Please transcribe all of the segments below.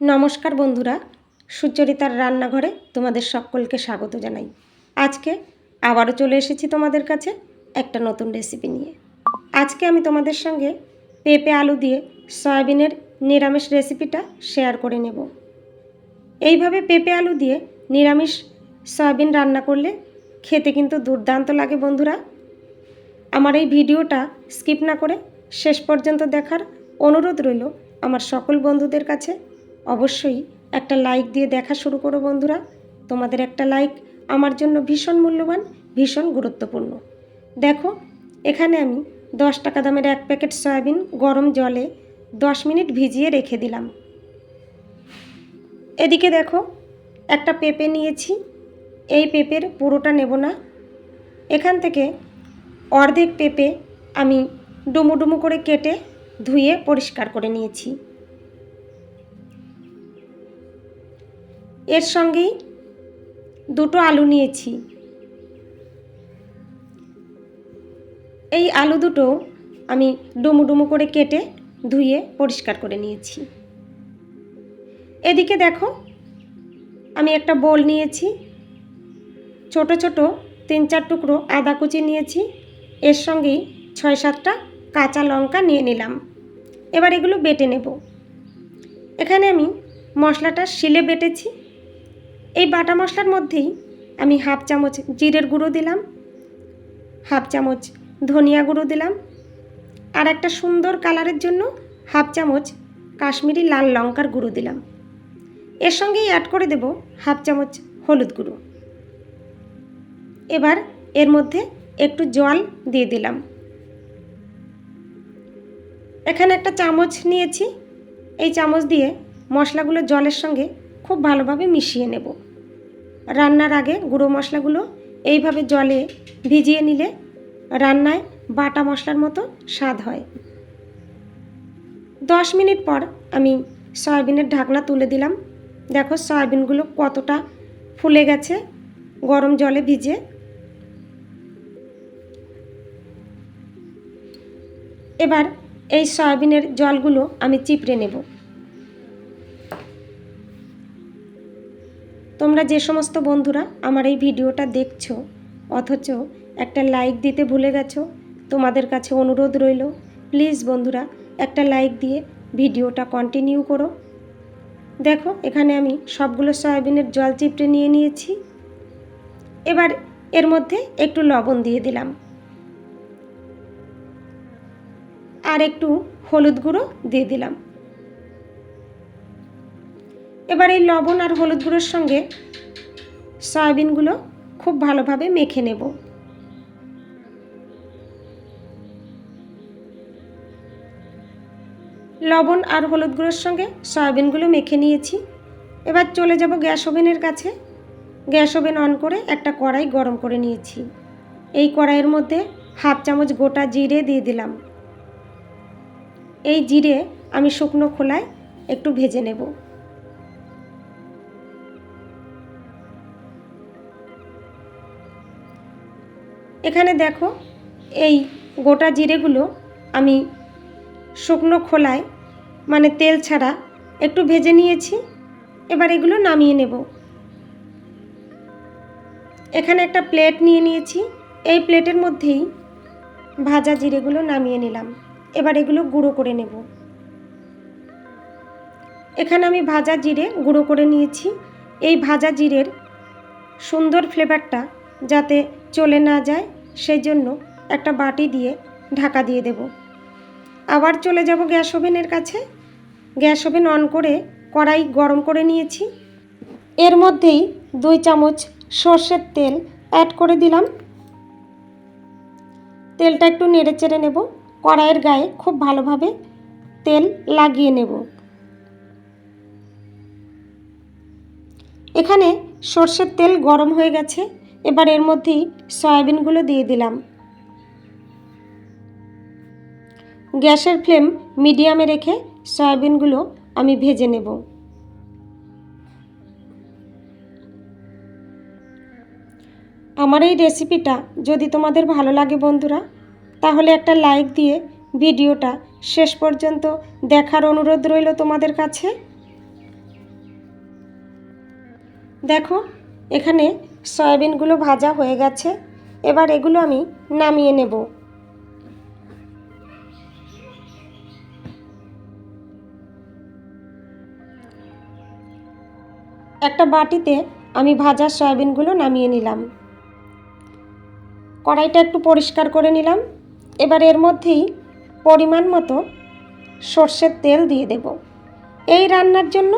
নমস্কার বন্ধুরা, সুচরিতার রান্নাঘরে তোমাদের সকলকে স্বাগত জানাই। আজকে আবারও চলে এসেছি তোমাদের কাছে একটা নতুন রেসিপি নিয়ে। আজকে আমি তোমাদের সঙ্গে পেঁপে আলু দিয়ে সয়াবিনের নিরামিষ রেসিপিটা শেয়ার করে নেব। এইভাবে পেঁপে আলু দিয়ে নিরামিষ সয়াবিন রান্না করলে খেতে কিন্তু দুর্দান্ত লাগে বন্ধুরা। আমার এই ভিডিওটা স্কিপ না করে শেষ পর্যন্ত দেখার অনুরোধ রইল আমার সকল বন্ধুদের কাছে। অবশ্যই একটা লাইক দিয়ে দেখা শুরু করো বন্ধুরা। তোমাদের একটা লাইক আমার জন্য ভীষণ মূল্যবান, ভীষণ গুরুত্বপূর্ণ। দেখো, এখানে আমি দশ টাকা দামের এক প্যাকেট সয়াবিন গরম জলে দশ মিনিট ভিজিয়ে রেখে দিলাম। এদিকে দেখো, একটা পেঁপে নিয়েছি, এই পেঁপের পুরোটা নেব না। এখান থেকে অর্ধেক পেঁপে আমি ডুমু ডুমু করে কেটে ধুয়ে পরিষ্কার করে নিয়েছি। এর সঙ্গেই দুটো আলু নিয়েছি। এই আলু দুটো আমি ডুমু ডুমু করে কেটে ধুয়ে পরিষ্কার করে নিয়েছি। এদিকে দেখো, আমি একটা বোল নিয়েছি, ছোট ছোট তিন চার টুকরো আদা কুচি নিয়েছি, এর সঙ্গেই ছয় সাতটা কাঁচা লঙ্কা নিয়ে নিলাম। এবার এগুলো বেটে নেব। এখানে আমি মশলাটা শিলে বেটেছি। এই বাটা মশলার মধ্যেই আমি হাফ চামচ জিরের গুঁড়ো দিলাম, হাফ চামচ ধনিয়া গুঁড়ো দিলাম আর একটা সুন্দর কালারের জন্য হাফ চামচ কাশ্মীরি লাল লঙ্কার গুঁড়ো দিলাম। এর সঙ্গেই অ্যাড করে দেব হাফ চামচ হলুদ গুঁড়ো। এবার এর মধ্যে একটু জল দিয়ে দিলাম। এখানে একটা চামচ নিয়েছি, এই চামচ দিয়ে মশলাগুলো জলের সঙ্গে খুব ভালোভাবে মিশিয়ে নেব। রান্নার আগে গুঁড়ো মশলাগুলো এইভাবে জলে ভিজিয়ে নিলে রান্নায় বাটা মশলার মতো স্বাদ হয়। দশ মিনিট পর আমি সয়াবিনের ঢাকনা তুলে দিলাম। দেখো সয়াবিনগুলো কতটা ফুলে গেছে, গরম জলে ভিজে। এবার এই সয়াবিনের জলগুলো আমি চিপড়ে নেব। তোমরা যে সমস্ত বন্ধুরা আমার এই ভিডিওটা দেখছ, অথচ একটা লাইক দিতে ভুলে গেছো, তোমাদের কাছে অনুরোধ রইল প্লিজ বন্ধুরা একটা লাইক দিয়ে ভিডিওটা কন্টিনিউ করো। দেখো, এখানে আমি সবগুলো সয়াবিনের জল চিপড়ে নিয়ে নিয়েছি। এবার এর মধ্যে একটু লবণ দিয়ে দিলাম। আর একটু হলুদ গুঁড়ো দিয়ে দিলাম। এবার এই লবণ আর হলুদ গুঁড়োর সঙ্গে সয়াবিনগুলো খুব ভালোভাবে মেখে নেব। লবণ আর হলুদ গুঁড়োর সঙ্গে সয়াবিনগুলো মেখে নিয়েছি। এবার চলে যাব গ্যাস ওভেনের কাছে। গ্যাস ওভেন অন করে একটা কড়াই গরম করে নিয়েছি। এই কড়াইয়ের মধ্যে হাফ চামচ গোটা জিরে দিয়ে দিলাম। এই জিরে আমি শুকনো খোলায় একটু ভেজে নেব। এখানে দেখো এই গোটা জিরেগুলো আমি শুকনো খোলায় মানে তেল ছাড়া একটু ভেজে নিয়েছি। এবার এগুলো নামিয়ে নেব। এখানে একটা প্লেট নিয়ে নিয়েছি। এই প্লেটের মধ্যেই ভাজা জিরেগুলো নামিয়ে নিলাম। এবার এগুলো গুঁড়ো করে নেব। এখানে আমি ভাজা জিরে গুঁড়ো করে নিয়েছি। এই ভাজা জিরের সুন্দর ফ্লেভারটা যাতে চলে না যায় সেই জন্য একটা বাটি দিয়ে ঢাকা দিয়ে দেব। আবার চলে যাব গ্যাস ওভেনের কাছে। গ্যাস ওভেন অন করে কড়াই গরম করে নিয়েছি। এর মধ্যেই দুই চামচ সর্ষের তেল অ্যাড করে দিলাম। তেলটা একটু নেড়ে চেড়ে নেব। কড়াইয়ের গায়ে খুব ভালোভাবে তেল লাগিয়ে নেব। এখানে সর্ষের তেল গরম হয়ে গেছে। এবার এর মধ্যেই সয়াবিনগুলো দিয়ে দিলাম। গ্যাসের ফ্লেম মিডিয়ামে রেখে সয়াবিনগুলো আমি ভেজে নেব। আমার এই রেসিপিটা যদি তোমাদের ভালো লাগে বন্ধুরা, তাহলে একটা লাইক দিয়ে ভিডিওটা শেষ পর্যন্ত দেখার অনুরোধ রইল তোমাদের কাছে। দেখো, এখানে সয়াবিনগুলো ভাজা হয়ে গেছে। এবার এগুলো আমি নামিয়ে নেব। একটা বাটিতে আমি ভাজা সয়াবিনগুলো নামিয়ে নিলাম। কড়াইটা একটু পরিষ্কার করে নিলাম। এবার এর মধ্যেই পরিমাণ মতো সর্ষের তেল দিয়ে দেব। এই রান্নার জন্য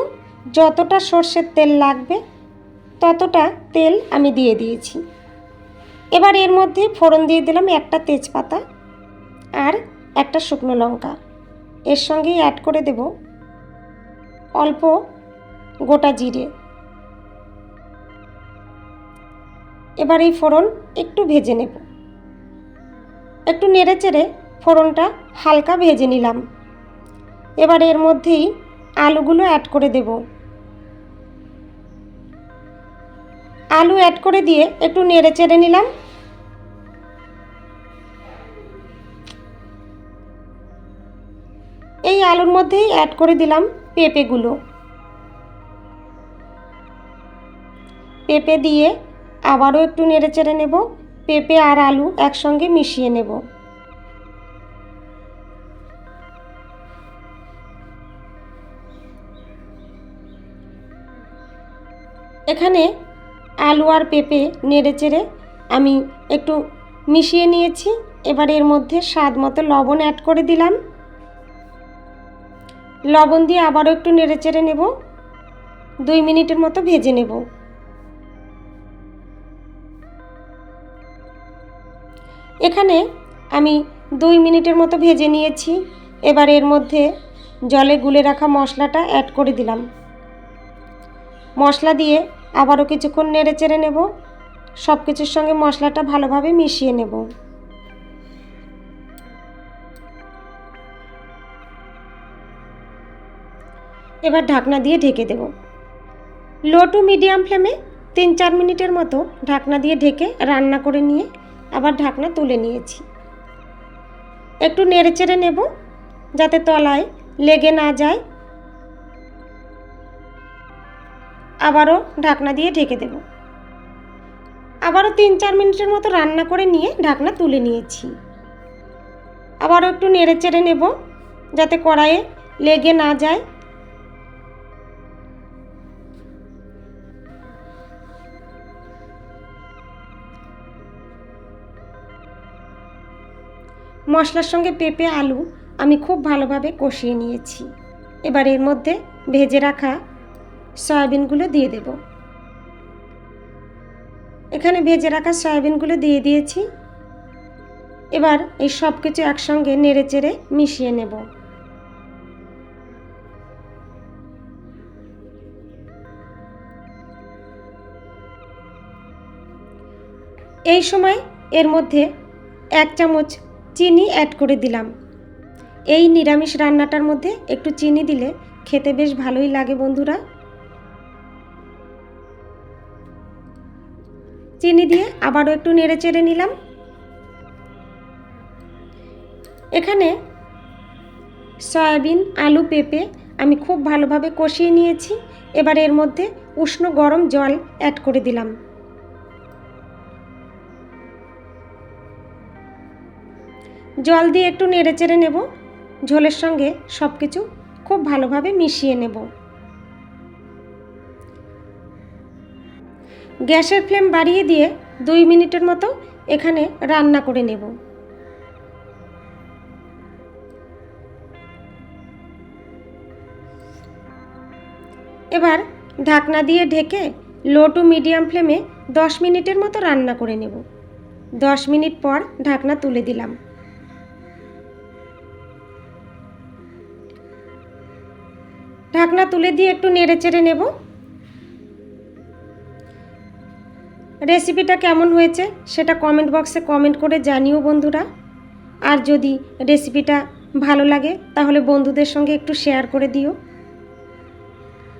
যতটা সর্ষের তেল লাগবে ততটা তেল আমি দিয়ে দিয়েছি। এবার এর মধ্যে ফোড়ন দিয়ে দিলাম একটা তেজপাতা আর একটা শুকনো লঙ্কা। এর সঙ্গেই অ্যাড করে দেব অল্প গোটা জিরে। এবার এই ফোড়ন একটু ভেজে নেব। একটু নেড়ে চেড়ে ফোড়নটা হালকা ভেজে নিলাম। এবার এর মধ্যেই আলুগুলো অ্যাড করে দেব। আলু অ্যাড করে দিয়ে একটু নেড়ে চেড়ে নিলাম। এই আলুর মধ্যেই অ্যাড করে দিলাম পেঁপেগুলো। পেঁপে দিয়ে আবারও একটু নেড়ে চেড়ে নেব। পেঁপে আর আলু একসঙ্গে মিশিয়ে নেব। এখানে আলু আর পেঁপে নেড়ে চেড়ে আমি একটু মিশিয়ে নিয়েছি। এবার এর মধ্যে স্বাদ মতো লবণ অ্যাড করে দিলাম। লবণ দিয়ে আবারও একটু নেড়ে চেড়ে নেব। দুই মিনিটের মতো ভেজে নেব। এখানে আমি দুই মিনিটের মতো ভেজে নিয়েছি। এবার এর মধ্যে জলে গুলে রাখা মশলাটা অ্যাড করে দিলাম। মশলা দিয়ে আবারও কিছুক্ষণ নেড়ে চেড়ে নেব। সব কিছুর সঙ্গে মশলাটা ভালোভাবে মিশিয়ে নেব। এবার ঢাকনা দিয়ে ঢেকে দেব। লো টু মিডিয়াম ফ্লেমে তিন চার মিনিটের মতো ঢাকনা দিয়ে ঢেকে রান্না করে নিয়ে আবার ঢাকনা তুলে নিয়েছি। একটু নেড়ে চেড়ে নেব যাতে তলায় লেগে না যায়। আবারও ঢাকনা দিয়ে ঢেকে দেব। আবারও তিন চার মিনিটের মতো রান্না করে নিয়ে ঢাকনা তুলে নিয়েছি। আবারও একটু নেড়ে চেড়ে নেব যাতে কড়াইয়ে লেগে না যায়। মশলার সঙ্গে পেঁপে, আলু আমি খুব ভালোভাবে কষিয়ে নিয়েছি। এবার এর মধ্যে ভেজে রাখা সয়াবিনগুলো দিয়ে দেব। এখানে ভেজে রাখা সয়াবিনগুলো দিয়ে দিয়েছি। এবার এই সব কিছু একসঙ্গে নেড়ে চেড়ে মিশিয়ে নেব। এই সময় এর মধ্যে এক চামচ চিনি অ্যাড করে দিলাম। এই নিরামিষ রান্নাটার মধ্যে একটু চিনি দিলে খেতে বেশ ভালোই লাগে বন্ধুরা। চিনি দিয়ে আবারও একটু নেড়ে চেড়ে নিলাম। এখানে সয়াবিন, আলু, পেঁপে আমি খুব ভালোভাবে কষিয়ে নিয়েছি। এবার এর মধ্যে উষ্ণ গরম জল অ্যাড করে দিলাম। জল দিয়ে একটু নেড়ে চেড়ে নেব। ঝোলের সঙ্গে সব কিছু খুব ভালোভাবে মিশিয়ে নেব। গ্যাসের ফ্লেম বাড়িয়ে দিয়ে দুই মিনিটের মতো এখানে রান্না করে নেব। এবার ঢাকনা দিয়ে ঢেকে লো টু মিডিয়াম ফ্লেমে দশ মিনিটের মতো রান্না করে নেব। দশ মিনিট পর ঢাকনা তুলে দিলাম। ঢাকনা তুলে দিয়ে একটু নেড়ে চেড়ে নেব। রেসিপিটা কেমন হয়েছে সেটা কমেন্ট বক্সে কমেন্ট করে জানিও বন্ধুরা। আর যদি রেসিপিটা ভালো লাগে, তাহলে বন্ধুদের সঙ্গে একটু শেয়ার করে দিও।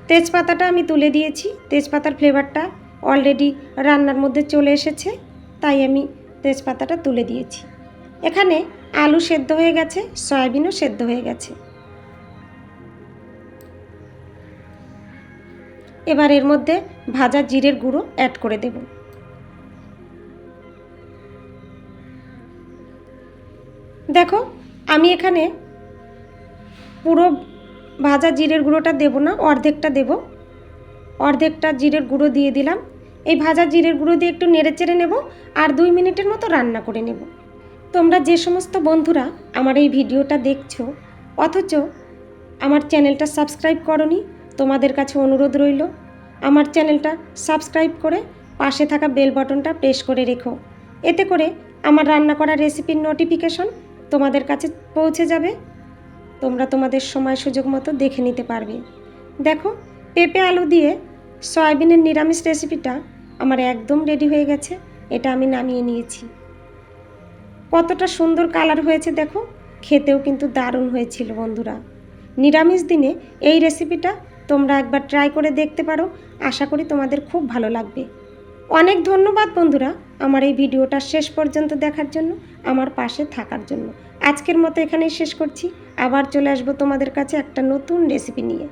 তেজপাতাটা আমি তুলে দিয়েছি, তেজপাতার ফ্লেভারটা অলরেডি রান্নার মধ্যে চলে এসেছে, তাই আমি তেজপাতাটা তুলে দিয়েছি। এখানে আলু সেদ্ধ হয়ে গেছে, সয়াবিনও সেদ্ধ হয়ে গেছে। এবার এর মধ্যে ভাজা জিরের গুঁড়ো অ্যাড করে দেব। দেখো, আমি এখানে পুরো ভাজা জিরের গুঁড়োটা দেব না, অর্ধেকটা দেব। অর্ধেকটা জিরের গুঁড়ো দিয়ে দিলাম। এই ভাজা জিরের গুঁড়ো দিয়ে একটু নেড়ে চেড়ে নেব আর দুই মিনিটের মতো রান্না করে নেব। তোমরা যে সমস্ত বন্ধুরা আমার এই ভিডিওটা দেখছ, অথচ আমার চ্যানেলটা সাবস্ক্রাইব করনি, তোমাদের কাছে অনুরোধ রইল, আমার চ্যানেলটা সাবস্ক্রাইব করে পাশে থাকা বেল বাটনটা প্রেস করে রেখো। এতে করে আমার রান্না করা রেসিপির নোটিফিকেশন তোমাদের কাছে পৌঁছে যাবে। তোমরা তোমাদের সময় সুযোগ মতো দেখে নিতে পারবে। দেখো, পেঁপে আলু দিয়ে সয়াবিনের নিরামিষ রেসিপিটা আমার একদম রেডি হয়ে গেছে। এটা আমি নামিয়ে নিয়েছি। কতটা সুন্দর কালার হয়েছে দেখো। খেতেও কিন্তু দারুণ হয়েছিল বন্ধুরা। নিরামিষ দিনে এই রেসিপিটা তোমরা একবার ট্রাই করে দেখতে পারো। আশা করি তোমাদের খুব ভালো লাগবে। অনেক ধন্যবাদ বন্ধুরা। আমার এই ভিডিওটা শেষ পর্যন্ত দেখার জন্য, আমার পাশে থাকার জন্য। আজকের মতো এখানেই শেষ করছি। আবার চলে আসব তোমাদের কাছে একটা নতুন রেসিপি নিয়ে।